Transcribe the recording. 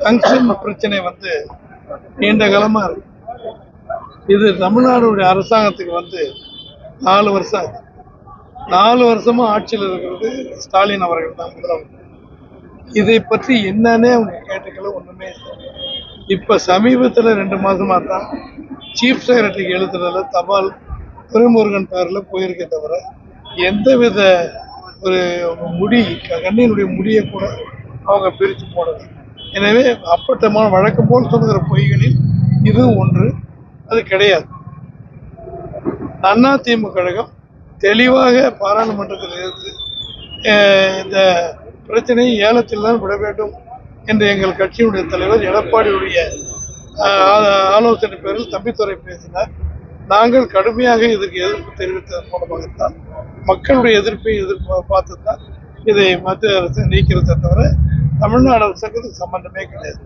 டங்ஷன் பிரச்சனை வந்து நீண்ட காலமா இருக்கு. இது தமிழ்நாடுடைய அரசாங்கத்துக்கு வந்து நாலு வருஷம் ஆச்சு நாலு வருஷமா ஆட்சியில் இருக்கிறது ஸ்டாலின் அவர்கள் தான் முதலமைச்சர் இதை பற்றி என்னன்னே அவங்க கேட்டுக்கல ஒண்ணுமே இப்போ இப்ப சமீபத்துல ரெண்டு மாசமா தான் சீஃப் செக்ரட்டரிக்கு எழுதுறதுல தபால் துறைமுருகன் பேர்ல போயிருக்கே தவிர எந்தவித ஒரு முடி கண்ணினுடைய முடியை கூட அவங்க பிரித்து போனது எனவே அப்பட்டமான வழக்கம் போல் சொல்லுகிற பொய்களில் இதுவும் ஒன்று அது கிடையாது. அண்ணா திமுக கழகம் தெளிவாக பாராளுமன்றத்தில் இருந்து இந்த பிரச்சனையை ஏலத்தில் தான் விட வேண்டும் என்று எங்கள் கட்சியினுடைய தலைவர் எடப்பாடியுடைய ஆ- ஆலோசனை பேரில் தம்பித்துறை பேசினார். நாங்கள் கடுமையாக இதற்கு எதிர்ப்பு தெரிவித்ததன் மூலமாகத்தான் மக்களுடைய எதிர்ப்பை எதிர்ப்பு பார்த்து தான் இதை மத்திய அரசு நீக்கிறதை தவிர தமிழ்நாடு அரசுக்கு சம்பந்தமே கிடையாது.